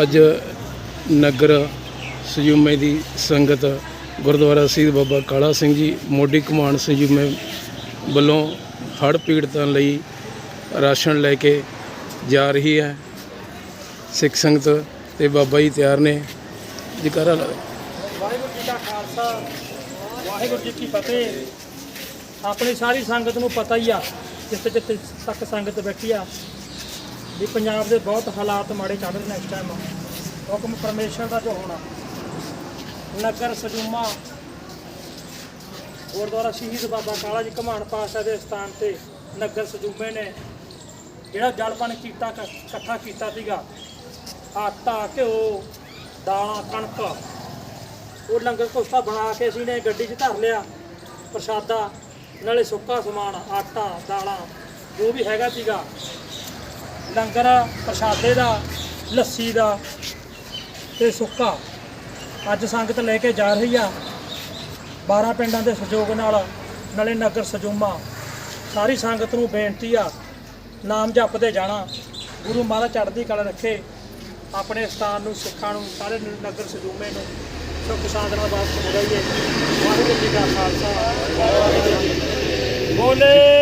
ਅੱਜ ਨਗਰ ਸਜੂਮੇ ਦੀ ਸੰਗਤ ਗੁਰਦੁਆਰਾ ਸ਼੍ਰੀ ਬਾਬਾ ਕਾਲਾ ਸਿੰਘ ਜੀ, ਮੋਢੀ ਕਮਾਨ ਸਜੂਮੇ ਵੱਲੋਂ ਹੜ੍ਹ ਪੀੜਤਾਂ ਲਈ ਰਾਸ਼ਨ ਲੈ ਕੇ ਜਾ ਰਹੀ ਹੈ। ਸਿੱਖ ਸੰਗਤ ਤੇ ਬਾਬਾ ਜੀ ਤਿਆਰ ਨੇ। ਜਕਾਰਾ ਲਾ ਵਾਹਿਗੁਰੂ ਜੀ ਦਾ ਖਾਲਸਾ, ਵਾਹਿਗੁਰੂ ਜੀ ਕੀ ਫਤਿਹ। ਆਪਣੀ ਸਾਰੀ ਸੰਗਤ ਨੂੰ ਪਤਾ ਹੀ ਆ ਜਿੱਥੇ ਜਿੱਥੇ ਤੱਕ ਸੰਗਤ ਬੈਠੀ ਆ ਵੀ ਪੰਜਾਬ ਦੇ ਬਹੁਤ ਹਾਲਾਤ ਮਾੜੇ ਚੱਲ ਰਹੇ ਨੇ ਇਸ ਟਾਈਮ ਹੁਕਮ ਪਰਮੇਸ਼ਰ ਦਾ ਜੋ ਹੋਣਾ। ਨਗਰ ਸਜੂਮਾ ਗੁਰਦੁਆਰਾ ਸ਼ਹੀਦ ਬਾਬਾ ਕਾਲਾ ਜੀ ਘਮਾਣ ਪਾਸ਼ਾ ਦੇ ਸਥਾਨ ਤੇ ਨਗਰ ਸਜੂਮੇ ਨੇ ਜਿਹੜਾ ਜਲ ਕੀਤਾ ਕ- ਇਕੱਠਾ ਕੀਤਾ ਸੀਗਾ। ਆਟਾ, ਘਿਓ, ਦਾਲਾਂ, ਕਣਕ। ਉਹ ਲੰਗਰ ਕੋਸਾ ਬਣਾ ਕੇ ਅਸੀਂ ਨੇ ਗੱਡੀ 'ਚ ਧਰ ਲਿਆ। ਪ੍ਰਸ਼ਾਦਾ, ਨਾਲੇ ਸੁੱਕਾ ਸਮਾਨ, ਆਟਾ, ਦਾਲਾਂ, ਜੋ ਵੀ ਹੈਗਾ ਸੀਗਾ। ਲੰਗਰ ਪ੍ਰਸ਼ਾਦੇ ਦਾ, ਲੱਸੀ ਦਾ ਤੇ ਸੁੱਕਾ। ਅੱਜ ਸੰਗਤ ਲੈ ਕੇ ਜਾ ਰਹੀ ਆ। 12 ਪਿੰਡਾਂ ਦੇ ਸਹਿਯੋਗ ਨਾਲ, ਨਾਲੇ ਨਗਰ ਸਜੂਮਾ। ਸਾਰੀ ਸੰਗਤ ਨੂੰ ਬੇਨਤੀ ਆ, ਨਾਮ ਜਪਦੇ ਜਾਣਾ। ਗੁਰੂ ਮਹਾਰਾਜ ਚੜ੍ਹਦੀ ਕਲਾ ਰੱਖੇ। ਆਪਣੇ ਸਥਾਨ ਨੂੰ, ਸਿੱਖਾਂ ਨੂੰ, ਸਾਰੇ ਨਗਰ ਸਜੂਮੇ ਨੂੰ ਸੁੱਖ ਸ਼ਾਂਤੀ ਨਾਲ ਵਾਪਸ ਮੁੜਾਈਏ ਵਾਹਿਗੁਰੂ ਜੀ ਦਾ ਖਾਲਸਾ। ਵਾਹਿਗੁਰੂ ਜੀ ਬੋਲੇ।